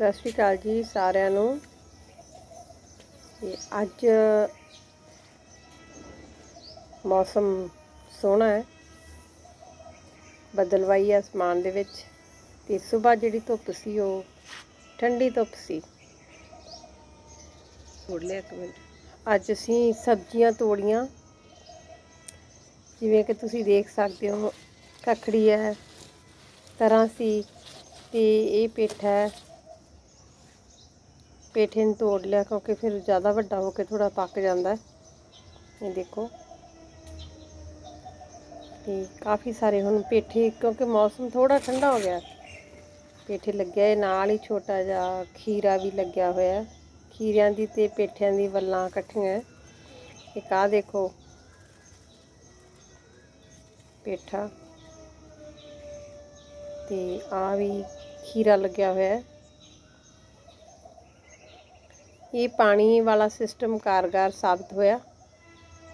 ਸਤਿ ਸ਼੍ਰੀ ਅਕਾਲ ਜੀ ਸਾਰਿਆਂ ਨੂੰ। ਤੇ ਅੱਜ ਮੌਸਮ ਸੋਹਣਾ ਹੈ। ਬਦਲਵਾਈ ਹੈ ਅਸਮਾਨ ਦੇ ਵਿੱਚ। ਤੇ ਸਵੇਰ ਜਿਹੜੀ ਧੁੱਪ ਸੀ ਉਹ ਠੰਡੀ ਧੁੱਪ ਸੀ। ਤੋੜ ਲਿਆ ਇੱਕ ਮਿੰਟ। ਅੱਜ ਅਸੀਂ ਸਬਜ਼ੀਆਂ ਤੋੜੀਆਂ। ਜਿਵੇਂ ਕਿ ਤੁਸੀਂ ਦੇਖ ਸਕਦੇ ਹੋ ਕੱਖੜੀ ਹੈ ਤਰ੍ਹਾਂ ਸੀ ਤੇ ਇਹ ਪੇਠਾ ਹੈ। ਪੇਠੇ ਨੂੰ ਤੋੜ ਲਿਆ ਕਿਉਂਕਿ ਫਿਰ ਜ਼ਿਆਦਾ ਵੱਡਾ ਹੋ ਕੇ ਥੋੜਾ ਪੱਕ ਜਾਂਦਾ ਇਹ ਦੇਖੋ। ਤੇ ਕਾਫੀ ਸਾਰੇ ਹੁਣ ਪੇਠੇ ਕਿਉਂਕਿ ਮੌਸਮ ਥੋੜਾ ਠੰਡਾ ਹੋ ਗਿਆ। ਪੇਠੇ ਲੱਗਿਆ ਹੈ ਨਾਲ ਹੀ ਛੋਟਾ ਜਿਹਾ ਖੀਰਾ ਵੀ ਲੱਗਿਆ ਹੋਇਆ ਖੀਰਿਆਂ ਦੀ ਤੇ ਪੇਠਿਆਂ ਦੀ ਵੱਲਾਂ ਇਕੱਠੀਆਂ ਇੱਕ ਆਹ ਦੇਖੋ। ਪੇਠਾ। ਤੇ ਆ ਵੀ ਖੀਰਾ ਲੱਗਿਆ ਹੋਇਆ ਹੈ ਇਹ ਪਾਣੀ ਵਾਲਾ ਸਿਸਟਮ ਕਾਰਗਰ ਸਾਬਤ ਹੋਇਆ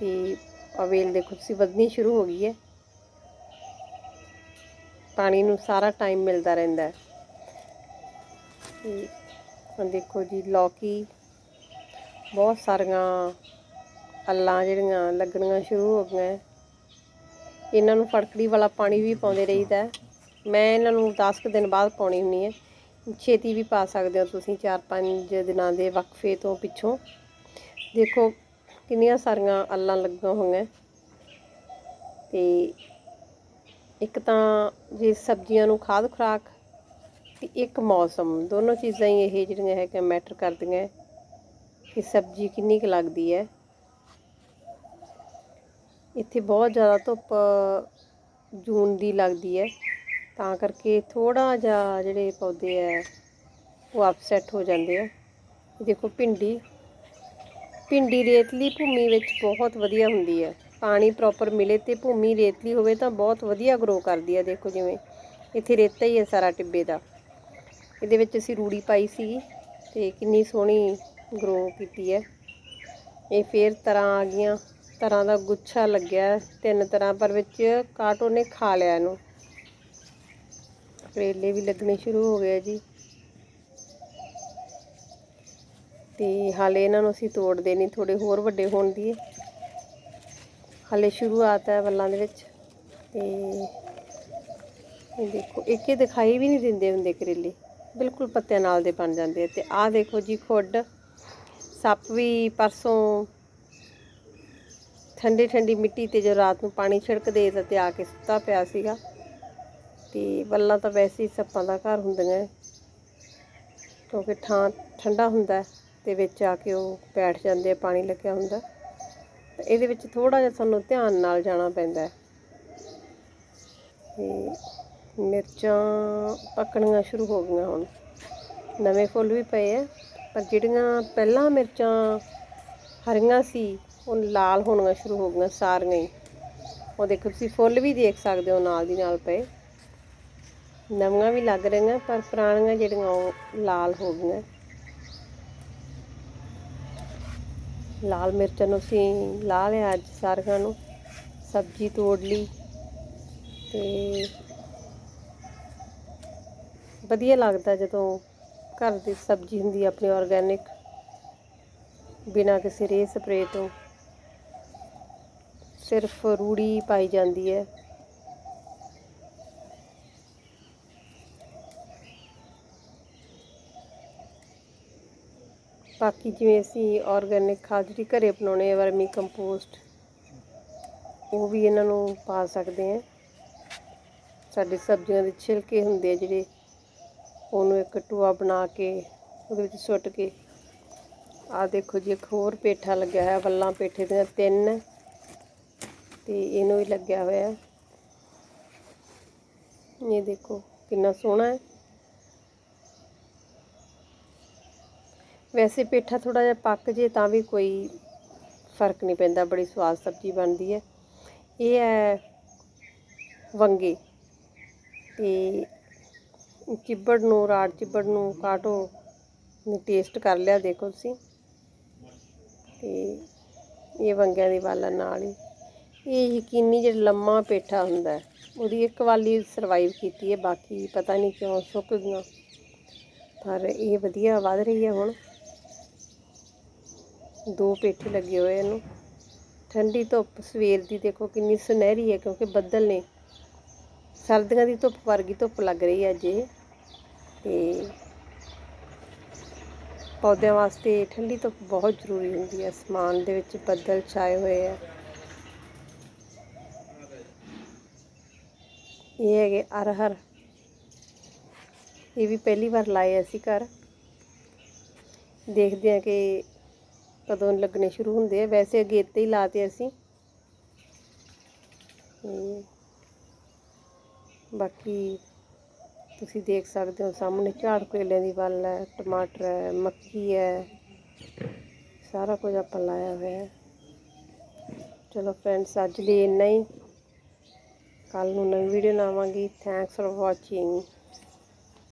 ਤੇ ਅਵੇਲ ਦੇਖੋ ਤੁਸੀਂ ਵਧਣੀ ਸ਼ੁਰੂ ਹੋ ਗਈ ਹੈ। ਪਾਣੀ ਨੂੰ ਸਾਰਾ ਟਾਈਮ ਮਿਲਦਾ ਰਹਿੰਦਾ ਹੈ। ਤੇ ਹੁਣ ਦੇਖੋ ਜੀ, ਲੌਕੀ ਬਹੁਤ ਸਾਰੀਆਂ ਅੱਲਾਂ ਜਿਹੜੀਆਂ ਲੱਗਣੀਆਂ ਸ਼ੁਰੂ ਹੋ ਗਈਆਂ ਇਹਨਾਂ ਨੂੰ ਫੜਕੜੀ ਵਾਲਾ ਪਾਣੀ ਵੀ ਪਾਉਂਦੇ ਰਹੀਦਾ ਮੈਂ ਇਹਨਾਂ ਨੂੰ 10 ਕੁ ਦਿਨ ਬਾਅਦ ਪਾਉਣੀ ਹੁੰਦੀ ਹੈ। ਛੇਤੀ ਵੀ ਪਾ ਸਕਦੇ ਹੋ ਤੁਸੀਂ 4-5 ਦਿਨਾਂ ਦੇ ਵਕਫੇ ਤੋਂ ਪਿੱਛੋਂ। ਦੇਖੋ, ਕਿੰਨੀਆਂ ਸਾਰੀਆਂ ਅੱਲਾਂ ਲੱਗੀਆਂ ਹੋਈਆਂ। ਤੇ ਇੱਕ ਤਾਂ ਜੇ ਸਬਜ਼ੀਆਂ ਨੂੰ ਖਾਦ ਖੁਰਾਕ ਤੇ ਇੱਕ ਮੌਸਮ, ਦੋਨੋਂ ਚੀਜ਼ਾਂ ਹੀ ਇਹ ਜਿਹੜੀਆਂ ਹੈ ਕਿ ਮੈਟਰ ਕਰਦੀਆਂ ਕਿ ਸਬਜ਼ੀ ਕਿੰਨੀ ਕੁ ਲੱਗਦੀ ਹੈ। ਇੱਥੇ ਬਹੁਤ ਜ਼ਿਆਦਾ ਧੁੱਪ ਜੂਨ ਦੀ ਲੱਗਦੀ ਹੈ। ਤਾਂ ਕਰਕੇ ਥੋੜਾ ਜਿਹਾ ਜਿਹੜੇ ਪੌਦੇ ਆ, ਉਹ ਅਪਸੈਟ ਹੋ ਜਾਂਦੇ ਆ। ਦੇਖੋ ਭਿੰਡੀ ਭਿੰਡੀ ਰੇਤਲੀ ਭੂਮੀ ਵਿੱਚ ਬਹੁਤ ਵਧੀਆ ਹੁੰਦੀ ਹੈ ਪਾਣੀ ਪ੍ਰੋਪਰ ਮਿਲੇ ਤੇ ਭੂਮੀ ਰੇਤਲੀ ਹੋਵੇ ਤਾਂ ਬਹੁਤ ਵਧੀਆ ਗਰੋ ਕਰਦੀ ਹੈ ਦੇਖੋ ਜਿਵੇਂ ਇੱਥੇ ਰੇਤਾ ਹੀ ਹੈ ਸਾਰਾ ਟਿੱਬੇ ਦਾ। ਇਹਦੇ ਵਿੱਚ ਅਸੀਂ ਰੂੜੀ ਪਾਈ ਸੀ ਤੇ ਕਿੰਨੀ ਸੋਹਣੀ ਗਰੋ ਕੀਤੀ ਹੈ ਇਹ ਫੇਰ ਤਰ੍ਹਾਂ ਆ ਗਈਆਂ, ਤਰ੍ਹਾਂ ਦਾ ਗੁੱਛਾ ਲੱਗਿਆ, ਤਿੰਨ ਤਰ੍ਹਾਂ, ਪਰ ਵਿੱਚ ਕਾਟੋ ਨੇ ਖਾ ਲਿਆ ਇਹਨੂੰ। ਕਰੇਲੇ ਵੀ ਲੱਗਣੇ ਸ਼ੁਰੂ ਹੋ ਗਏ ਜੀ। ਤੇ ਹਾਲੇ ਇਹਨਾਂ ਨੂੰ ਅਸੀਂ ਤੋੜਦੇ ਨਹੀਂ ਥੋੜੇ ਹੋਰ ਵੱਡੇ ਹੋਣ ਦੀ ਹਾਲੇ ਸ਼ੁਰੂਆਤ ਹੈ ਵੱਲਾਂ ਦੇ ਵਿੱਚ। ਤੇ ਇਹ ਦੇਖੋ, ਇੱਕ ਇਹ ਦਿਖਾਈ ਵੀ ਨਹੀਂ ਦਿੰਦੇ ਹੁੰਦੇ ਕਰੇਲੇ। ਬਿਲਕੁਲ ਪੱਤਿਆਂ ਨਾਲ ਦੇ ਬਣ ਜਾਂਦੇ ਆ। ਤੇ ਆਹ ਦੇਖੋ ਜੀ ਖੁੱਡ। ਸੱਪ ਵੀ ਪਰਸੋਂ ਠੰਡੀ ਠੰਡੀ ਮਿੱਟੀ ਤੇ ਜੋ ਰਾਤ ਨੂੰ ਪਾਣੀ ਛਿੜਕਦੇ ਤਾਂ ਤੇ ਆ ਕੇ ਸੁੱਤਾ ਪਿਆ ਸੀਗਾ। ਤੇ ਵੱਲਾਂ ਤਾਂ ਵੈਸੇ ਹੀ ਸੱਪਾਂ ਦਾ ਘਰ ਹੁੰਦੀਆਂ ਕਿਉਂਕਿ ਥਾਂ ਠੰਡਾ ਹੁੰਦਾ ਤੇ ਵਿੱਚ ਆ ਕੇ ਉਹ ਬੈਠ ਜਾਂਦੇ ਆ, ਪਾਣੀ ਲੱਗਿਆ ਹੁੰਦਾ ਇਹਦੇ ਵਿੱਚ ਥੋੜਾ ਜਿਹਾ ਸਾਨੂੰ ਧਿਆਨ ਨਾਲ ਜਾਣਾ ਪੈਂਦਾ ਤੇ ਮਿਰਚਾਂ ਪੱਕਣੀਆਂ ਸ਼ੁਰੂ ਹੋ ਗਈਆਂ ਹੁਣ। ਨਵੇਂ ਫੁੱਲ ਵੀ ਪਏ ਆ ਪਰ ਜਿਹੜੀਆਂ ਪਹਿਲਾਂ ਮਿਰਚਾਂ ਹਰੀਆਂ ਸੀ, ਉਹ ਲਾਲ ਹੋਣੀਆਂ ਸ਼ੁਰੂ ਹੋ ਗਈਆਂ ਸਾਰੀਆਂ ਹੀ। ਉਹ ਦੇਖੋ, ਤੁਸੀਂ ਫੁੱਲ ਵੀ ਦੇਖ ਸਕਦੇ ਹੋ ਨਾਲ ਦੀ ਨਾਲ ਪਏ। ਨਵੀਆਂ ਵੀ ਲੱਗ ਰਹੀਆਂ, ਪਰ ਪੁਰਾਣੀਆਂ ਜਿਹੜੀਆਂ ਉਹ ਲਾਲ ਹੋ ਗਈਆਂ। ਲਾਲ ਮਿਰਚਾਂ ਨੂੰ ਅਸੀਂ ਲਾ ਲਿਆ ਅੱਜ ਸਾਰਿਆਂ ਨੂੰ, ਸਬਜ਼ੀ ਤੋੜ ਲਈ ਤੇ ਵਧੀਆ ਲੱਗਦਾ ਜਦੋਂ ਘਰ ਦੀ ਸਬਜ਼ੀ ਹੁੰਦੀ ਆਪਣੀ ਆਰਗੈਨਿਕ ਬਿਨਾਂ ਕਿਸੇ ਰੇ ਸਪਰੇ ਤੋਂ। ਸਿਰਫ ਰੂੜੀ ਪਾਈ ਜਾਂਦੀ ਹੈ। ਬਾਕੀ ਜਿਵੇਂ ਅਸੀਂ ਆਰਗੈਨਿਕ ਖਾਦ ਜਿਹੜੀ ਘਰੇ ਬਣਾਉਣੇ ਆ, ਵਰਮੀ ਕੰਪੋਸਟ ਉਹ ਵੀ ਇਹਨਾਂ ਨੂੰ ਪਾ ਸਕਦੇ ਆ ਸਾਡੇ ਸਬਜ਼ੀਆਂ ਦੇ ਛਿਲਕੇ ਹੁੰਦੇ ਆ ਜਿਹੜੇ, ਉਹਨੂੰ ਇੱਕ ਟੂਆ ਬਣਾ ਕੇ, ਉਹਦੇ ਵਿੱਚ ਸੁੱਟ ਕੇ ਆ ਦੇਖੋ ਜੀ, ਇੱਕ ਹੋਰ ਪੇਠਾ ਲੱਗਿਆ ਹੋਇਆ, ਵੱਲਾਂ ਪੇਠੇ ਦੀਆਂ ਤਿੰਨ, ਤੇ ਇਹਨੂੰ ਵੀ ਲੱਗਿਆ ਹੋਇਆ। ਇਹ ਦੇਖੋ ਕਿੰਨਾ ਸੋਹਣਾ ਹੈ। ਵੈਸੇ ਪੇਠਾ ਥੋੜਾ ਜਿਹਾ ਪੱਕ ਜੇ ਤਾਂ ਵੀ ਕੋਈ ਫ਼ਰਕ ਨਹੀਂ ਪੈਂਦਾ, ਬੜੀ ਸਵਾਦ ਸਬਜ਼ੀ ਬਣਦੀ ਹੈ। ਇਹ ਹੈ ਵੰਗੇ। ਤੇ ਚਿੱਬੜ ਨੂੰ, ਰਾੜ ਚਿੱਬੜ ਨੂੰ ਕਾਟੋ ਨੇ ਟੇਸਟ ਕਰ ਲਿਆ, ਦੇਖੋ ਤੁਸੀਂ। ਤੇ ਇਹ ਵੰਗਿਆਂ ਦੀ ਵਾਲਾ ਨਾਲ ਹੀ। ਇਹ ਯਕੀਨੀ ਜਿਹੜਾ ਲੰਮਾ ਪੇਠਾ ਹੁੰਦਾ ਉਹਦੀ ਇੱਕ ਵਾਲੀ ਸਰਵਾਈਵ ਕੀਤੀ ਹੈ, ਬਾਕੀ ਪਤਾ ਨਹੀਂ ਕਿਉਂ ਸੁੱਕ ਗਈਆਂ। ਪਰ ਇਹ ਵਧੀਆ ਵਧ ਰਹੀ ਹੈ ਹੁਣ। ਦੋ ਪੇਠੇ ਲੱਗੇ ਹੋਏ ਇਹਨੂੰ। ਠੰਡੀ ਧੁੱਪ, ਸਵੇਰ ਦੀ ਦੇਖੋ ਕਿੰਨੀ ਸੁਨਹਿਰੀ ਹੈ ਕਿਉਂਕਿ ਬੱਦਲ ਨੇ। ਸਰਦੀਆਂ ਦੀ ਧੁੱਪ ਵਰਗੀ ਧੁੱਪ ਲੱਗ ਰਹੀ ਹੈ ਅੱਜ ਇਹ। ਤੇ ਪੌਦਿਆਂ ਵਾਸਤੇ ਠੰਡੀ ਧੁੱਪ ਬਹੁਤ ਜ਼ਰੂਰੀ ਹੁੰਦੀ ਹੈ। ਅਸਮਾਨ ਦੇ ਵਿੱਚ ਬੱਦਲ ਛਾਏ ਹੋਏ ਆ। ਇਹ ਹੈਗੇ ਅਰਹਰ। ਇਹ ਵੀ ਪਹਿਲੀ ਵਾਰ ਲਾਏ ਅਸੀਂ ਘਰ। ਦੇਖਦੇ ਆ ਕਿ ਕਦੋਂ ਲੱਗਣੇ ਸ਼ੁਰੂ ਹੁੰਦੇ ਆ। ਵੈਸੇ ਅਗੇਤੇ ਹੀ ਲਾਤੇ ਅਸੀਂ। ਬਾਕੀ ਤੁਸੀਂ ਦੇਖ ਸਕਦੇ ਹੋ ਸਾਹਮਣੇ ਝਾੜ ਕਰੇਲਿਆਂ ਦੀ ਵੱਲ ਹੈ, ਟਮਾਟਰ ਹੈ, ਮੱਕੀ ਹੈ। ਸਾਰਾ ਕੁਝ ਆਪਾਂ ਲਾਇਆ ਹੋਇਆ ਹੈ। ਚਲੋ ਫਰੈਂਡਸ ਅੱਜ ਲਈ ਇੰਨਾ ਹੀ। ਕੱਲ ਨੂੰ ਨਵੀਂ ਵੀਡੀਓ ਲਾਵਾਂਗੀ। Thanks for watching